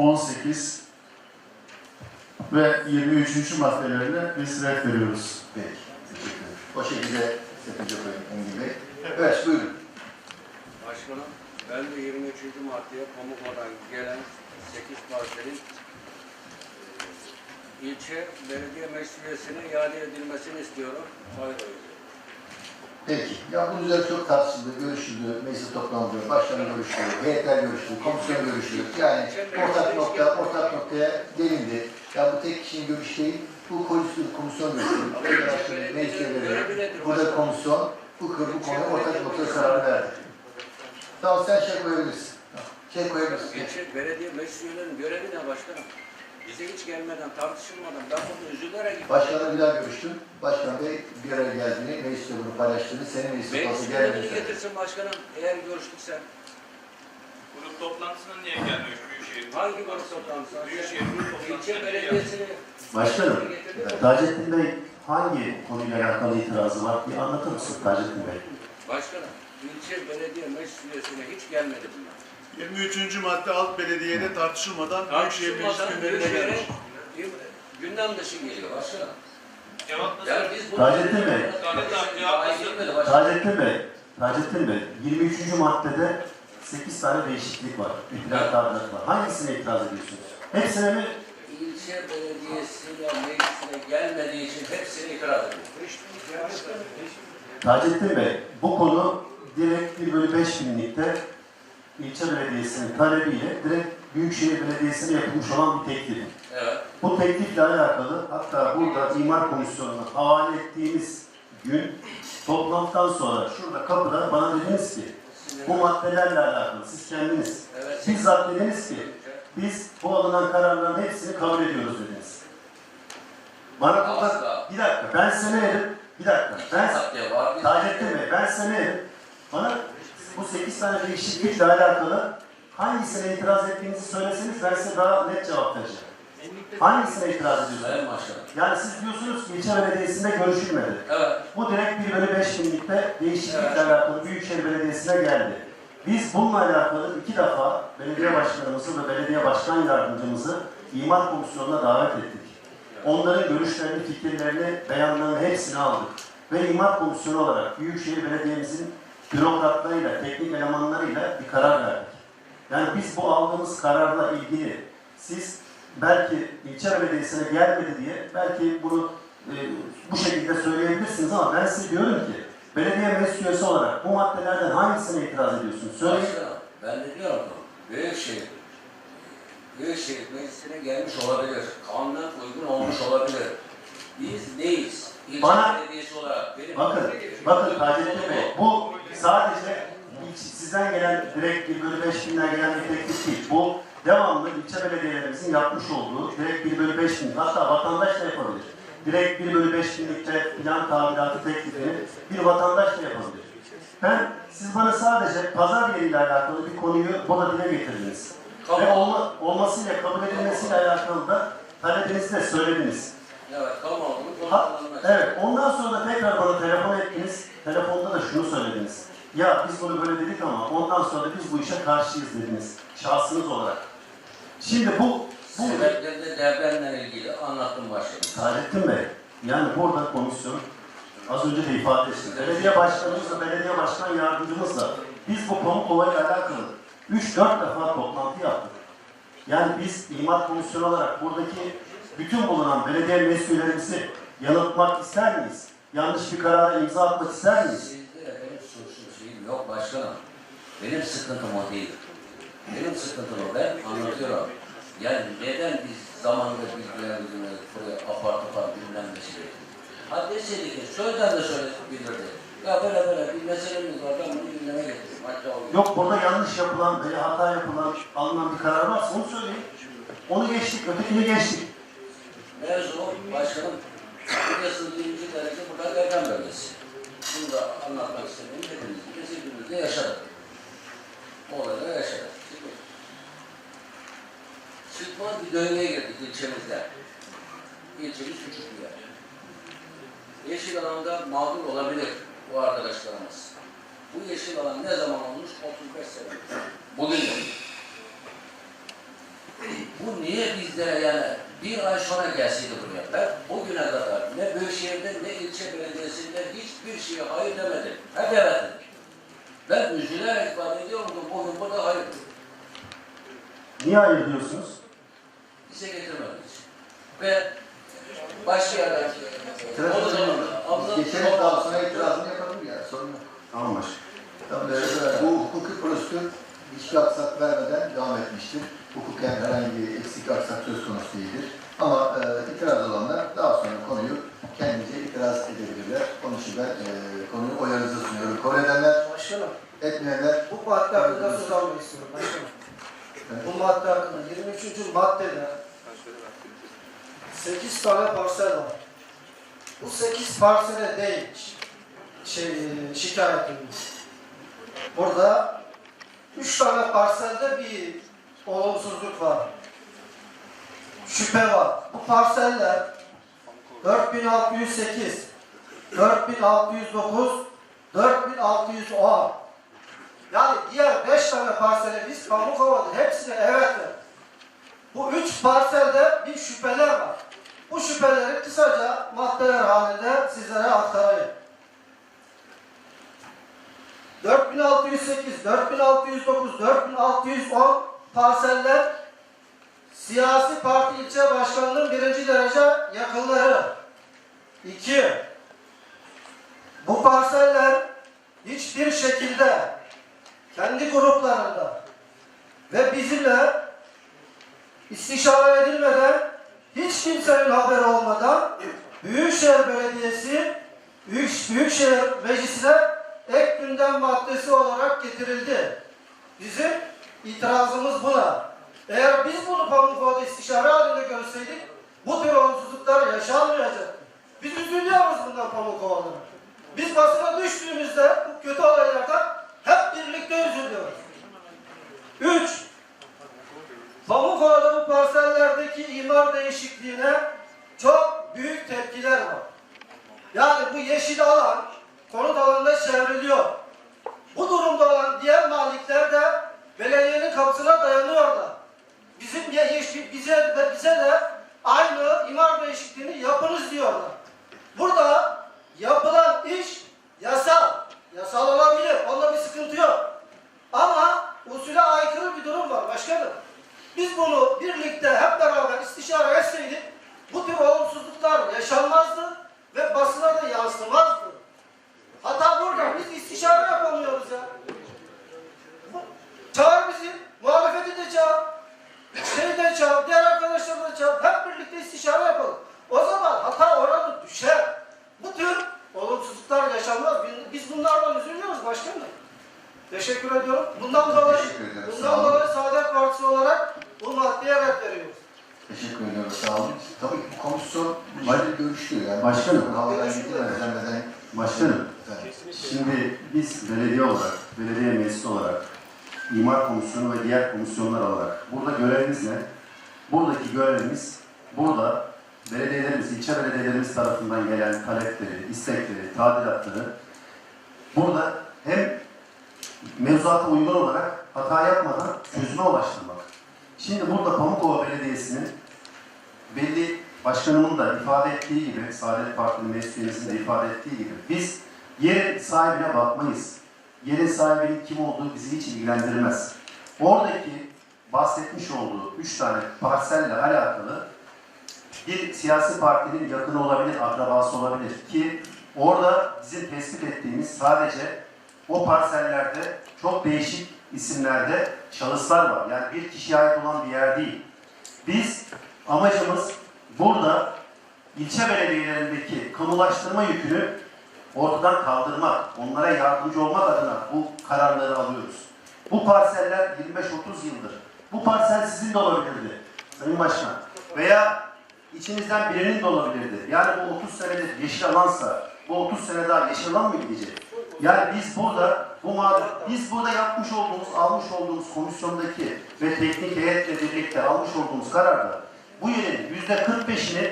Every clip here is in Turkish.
18 ve 23. maddelerine biz red veriyoruz. Peki. Teşekkür ederim. O şekilde yapacak Engin Bey. Evet buyurun. Başkanım, ben de 23. maddeye Pamukova'dan gelen 8 parselin e, ilçe belediye meclisine iade edilmesini istiyorum. Hayır hayır. Peki. Ya bunun üzerine çok tartışıldı, görüşüldü, meclis toplandı, başkan görüştü, heyetler görüştü, komisyon görüştü. Yani ortak nokta, ortak noktaya gelindi. Ya bu tek kişinin görüşü değil, bu komisyon, komisyon görüşü. Meclis üyeleri, burada komisyon, bu, bu konuda ortak noktaya karar verdi. Tamam sen şey koyabilirsin. Şey koyabilirsin. Belediye meclis üyelerinin görevi ne başkanım? Bize hiç gelmeden, tartışılmadan, ben bunu üzülerek gittim. Başkanla bir daha görüştüm. Başkan Bey bir araya geldiğini, mecliste bunu paylaştığını, senin meclis Meclis toplantı üyelerini geldiğini söyledi. getirsin başkanım, eğer görüştükse. Grup toplantısına niye gelmiyor Büyükşehir? Hangi grup toplantısı? Büyükşehir grup toplantısına İlçe niye belediyesini Başkanım, mi? Taceddin Bey hangi konuyla alakalı itirazı var? Bir anlatır mısın Taceddin Bey? Başkanım, ilçe belediye meclis üyesine hiç gelmedi bunlar. 23. madde alt belediyede tartışılmadan Büyükşehir Meclis gündemine Büyükşehir'e gelmiş. gündem dışı geliyor biz bunu... Taceddin Bey. Başkanım. Taceddin Bey, Taceddin Bey, 23. maddede 8 tane değişiklik var. İtiraz tadilat var. Hangisine itiraz ediyorsunuz? Hepsine mi? İlçe belediyesine, meclisine gelmediği için hepsini ikrar ediyor. Taceddin Bey, bu konu direkt 1 bölü 5 binlikte ilçe belediyesinin talebiyle direkt Büyükşehir Belediyesi'ne yapılmış olan bir teklif. Evet. Bu teklifle alakalı hatta burada imar komisyonuna havale ettiğimiz gün toplantıdan sonra şurada kapıda bana dediniz ki bu maddelerle alakalı siz kendiniz Evet. bizzat dediniz ki biz bu alınan kararların hepsini kabul ediyoruz dediniz. Bana burada bir dakika ben size ne dedim? Bir dakika ben Taceddin Bey ben size ne dedim? Bana bu 8 tane değişiklikle alakalı hangisine itiraz ettiğinizi söyleseniz ben size daha net cevap vereceğim. Hangisine itiraz ediyorsunuz? Sayın Başkanım. Yani siz diyorsunuz ki ilçe belediyesinde görüşülmedi. Evet. Bu direkt 1 bölü 5 binlikte değişiklikle Evet. alakalı Büyükşehir Belediyesi'ne geldi. Biz bununla alakalı iki defa belediye başkanımızı ve belediye başkan yardımcımızı imar komisyonuna davet ettik. Onların görüşlerini, fikirlerini, beyanlarını hepsini aldık. Ve imar komisyonu olarak Büyükşehir Belediye'mizin bürokratlarıyla, teknik elemanlarıyla bir karar verdik. Yani biz bu aldığımız kararla ilgili siz belki ilçe belediyesine gelmedi diye belki bunu e, bu şekilde söyleyebilirsiniz ama ben size diyorum ki belediye meclis üyesi olarak bu maddelerden hangisine itiraz ediyorsunuz? Söyleyin. Ben de diyorum Büyükşehir, Büyükşehir Meclisi'ne gelmiş olabilir. Kanuna uygun olmuş olabilir. Biz neyiz? İlçe Bana- belediyesi olarak. Benim Bakın, bakın Taceddin Bey, bu sadece sizden gelen direkt 1 bölü 5 binden gelen bir teklif değil. Bu devamlı ilçe belediyelerimizin yapmış olduğu direkt 1 bölü 5 bin, hatta vatandaş da yapabilir. Direkt 1 bölü 5 binlikte plan tamiratı teklifini bir vatandaş da yapabilir. Ben, siz bana sadece pazar yeriyle alakalı bir konuyu burada dile getirdiniz. Tamam. Ve olma, olmasıyla, kabul edilmesiyle alakalı da talebinizi de söylediniz. Evet, Ha, ondan sonra da tekrar bana telefon ettiniz. Telefonda da şunu söylediniz. Ya biz bunu böyle dedik ama ondan sonra biz bu işe karşıyız dediniz. Şahsınız olarak. Şimdi bu, bu Sebepleri de depremle ilgili anlattım başkanım. Taceddin Bey, yani burada komisyon az önce de ifade ettim. Belediye başkanımızla, belediye başkan yardımcımızla biz bu Pamukova ile alakalı 3-4 defa toplantı yaptık. Yani biz imar komisyonu olarak buradaki bütün bulunan belediye mesullerimizi yanıltmak ister miyiz? Yanlış bir karara imza atmak ister miyiz? Sizde benim suçum şeyim yok başkanım. Benim sıkıntım o değil. Benim sıkıntım o. Ben anlatıyorum. Yani neden biz zamanında bilgilerimizi buraya apar topar bilmem ne şey Ha deseydi ki sözden de söyledik bilirdi. Ya böyle böyle bir meselemiz var ben bunu gündeme getirdim. Hatta o. Yok burada yanlış yapılan veya hata yapılan, alınan bir karar varsa onu söyleyin. Onu geçtik, ötekini geçtik. Mevzu başkanım. Biliyorsunuz birinci derece burada deprem bölgesi. Bunu da anlatmak istemiyorum. Hepimiz biz hepimiz de yaşadık. Olayları yaşadık. Şimdi Çıkmaz bir döngüye girdik ilçemizde. İlçemiz küçük bir yer. Yeşil alanda mağdur olabilir bu arkadaşlarımız. Bu yeşil alan ne zaman olmuş? 35 sene. Bugün de. Bu niye bizlere yani bir ay sonra gelseydi buraya? Ben o güne kadar ne Büyükşehir'de ne ilçe belediyesinde hiçbir şeye hayır demedim. Hep evet dedim. Ben üzülerek ifade ediyordum. Bugün burada hayır. Niye hayır diyorsunuz? Bize getirmediğiniz için. Ve başka yerden İtiraz o zaman edelim. Geçelim daha sonra itirazını yapalım ya. Sorun yok. Tamam başkanım. Söz konusu değildir. Ama e, itiraz olanlar daha sonra konuyu kendince itiraz edebilirler. Onun için ben e, konuyu oylarınıza sunuyorum. Kabul edenler, Başkanım, etmeyenler bu madde hakkında söz almak istiyorum başkanım. Bu madde hakkında 23. maddede 8 tane parsel var. Bu 8 parsele değil şey, şikayetimiz. Burada 3 tane parselde bir olumsuzluk var. Şüphe var. Bu parseller 4608, 4609, 4610. Yani diğer beş tane parsele biz Pamukova'da hepsine evet verdik. Bu üç parselde bir şüpheler var. Bu şüpheleri kısaca maddeler halinde sizlere aktarayım. 4608, 4609, 4610 parseller siyasi parti ilçe başkanının birinci derece yakınları. 2. Bu parseller hiçbir şekilde kendi gruplarında ve bizimle istişare edilmeden hiç kimsenin haberi olmadan Büyükşehir Belediyesi Büyük, Büyükşehir Meclisi'ne ek gündem maddesi olarak getirildi. Bizim itirazımız buna. Eğer biz bunu Pamukova'da istişare halinde görseydik bu tür olumsuzluklar yaşanmayacaktı. Biz üzülüyoruz bundan Pamukova'da. Biz basına düştüğümüzde bu kötü olaylardan hep birlikte üzülüyoruz. Üç, Pamukova'da bu parsellerdeki imar değişikliğine çok büyük tepkiler var. Yani bu yeşil alan konut alanına çevriliyor. Bu durumda olan diğer malikler de belediyenin kapısına dayanıyorlar. Bizim ye- yeşil, bize ve bize de aynı imar değişikliğini yapınız diyorlar. Burada yapılan iş yasal. Yasal olabilir. Onda bir sıkıntı yok. Ama usule aykırı bir durum var başkanım. Biz bunu birlikte hep beraber istişare etseydik bu tür olumsuzluklar yaşanmazdı ve basına da yansımazdı. Hata burada. Biz istişare yapamıyoruz ya. Bu- Çağır bizi. Muhalefeti de çağır. Seni de çağır. Diğer arkadaşları da çağır. Hep birlikte istişare yapalım. O zaman hata oranı düşer. Bu tür olumsuzluklar yaşanmaz. Biz- Biz bunlardan üzülüyoruz başkanım. Teşekkür ediyorum. Bundan dolayı, bundan dolayı Saadet Partisi olarak bu maddeye red veriyoruz. teşekkür ediyorum. Sağ olun. Tabii ki bu komisyon başta görüştü. Yani Başkanım. Havadan. Başkanım. Şimdi biz belediye olarak, belediye meclisi olarak, imar komisyonu ve diğer komisyonlar olarak burada görevimiz ne? Buradaki görevimiz burada belediyelerimiz, ilçe belediyelerimiz tarafından gelen talepleri, istekleri, tadilatları burada hem mevzuata uygun olarak hata yapmadan çözüme ulaştırmak. Şimdi burada Pamukova Belediyesi'nin belli başkanımın da ifade ettiği gibi, Saadet Partili meclis de ifade ettiği gibi biz yerin sahibine bakmayız. Yerin sahibinin kim olduğu bizi hiç ilgilendirmez. Oradaki bahsetmiş olduğu üç tane parselle alakalı bir siyasi partinin yakını olabilir, akrabası olabilir ki orada bizim tespit ettiğimiz sadece o parsellerde çok değişik isimlerde şahıslar var. Yani bir kişiye ait olan bir yer değil. Biz amacımız burada ilçe belediyelerindeki kamulaştırma yükünü ortadan kaldırmak, onlara yardımcı olmak adına bu kararları alıyoruz. Bu parseller 25-30 yıldır. Bu parsel sizin de olabilirdi Sayın Başkan. Veya içinizden birinin de olabilirdi. Yani bu 30 senedir yeşil alansa bu 30 sene daha yeşil alan mı gidecek? Yani biz burada bu biz burada yapmış olduğumuz, almış olduğumuz komisyondaki ve teknik heyetle birlikte almış olduğumuz kararda bu yerin yüzde 45'ini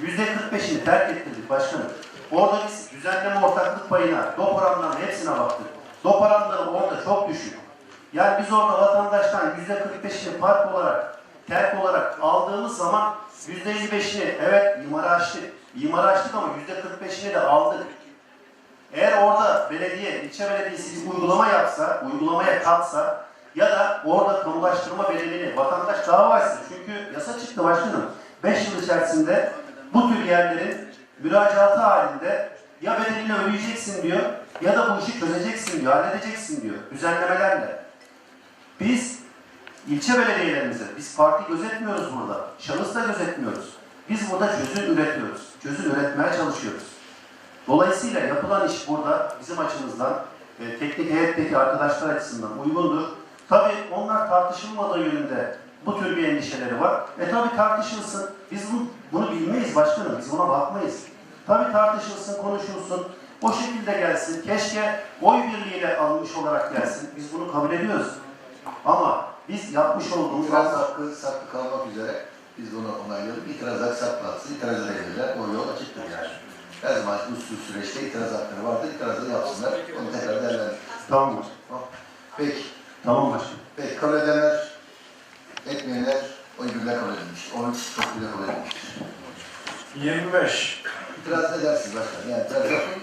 yüzde 45'ini terk ettirdik başkanım. Orada biz düzenleme ortaklık payına, DOP oranlarına hepsine baktık. DOP oranları orada çok düşük. Yani biz orada vatandaştan yüzde 45'ini park olarak, terk olarak aldığımız zaman %55'ini evet imara açtık. İmara açtık ama %45'ini de aldık. Eğer orada belediye, ilçe belediyesi bir uygulama yapsa, uygulamaya katsa ya da orada kamulaştırma bedelini vatandaş dava etsin. Çünkü yasa çıktı başkanım. 5 yıl içerisinde bu tür yerlerin müracaatı halinde ya bedelini ödeyeceksin diyor ya da bu işi çözeceksin diyor, halledeceksin diyor düzenlemelerle. Biz ilçe belediyelerimize, biz parti gözetmiyoruz burada, şahıs da gözetmiyoruz. Biz burada çözüm üretiyoruz, çözüm üretmeye çalışıyoruz. Dolayısıyla yapılan iş burada bizim açımızdan, e, teknik heyetteki arkadaşlar açısından uygundur. Tabii onlar tartışılmadığı yönünde bu tür bir endişeleri var. E tabii tartışılsın. Biz bunu, bunu bilmeyiz başkanım, biz buna bakmayız. Tabii tartışılsın, konuşulsun, o şekilde gelsin. Keşke oy birliğiyle alınmış olarak gelsin. Biz bunu kabul ediyoruz. Ama biz yapmış olduğumuz İtiraz hakkı saklı kalmak üzere biz bunu onayladık. İtiraz hakkı saklansın, itiraz edebilirler. O yol açıktır yani. Her zaman sü- süreçte itiraz hakları vardır. İtirazı yapsınlar. Onu tekrar değerlendirir. Tamam. Peki. Tamam başkanım. Peki kabul edenler, etmeyenler oy birliğiyle kabul edilmiş. Oy çokluğuyla kabul edilmiştir. 25. İtiraz edersiniz başkanım. Yani itiraz yapmayın.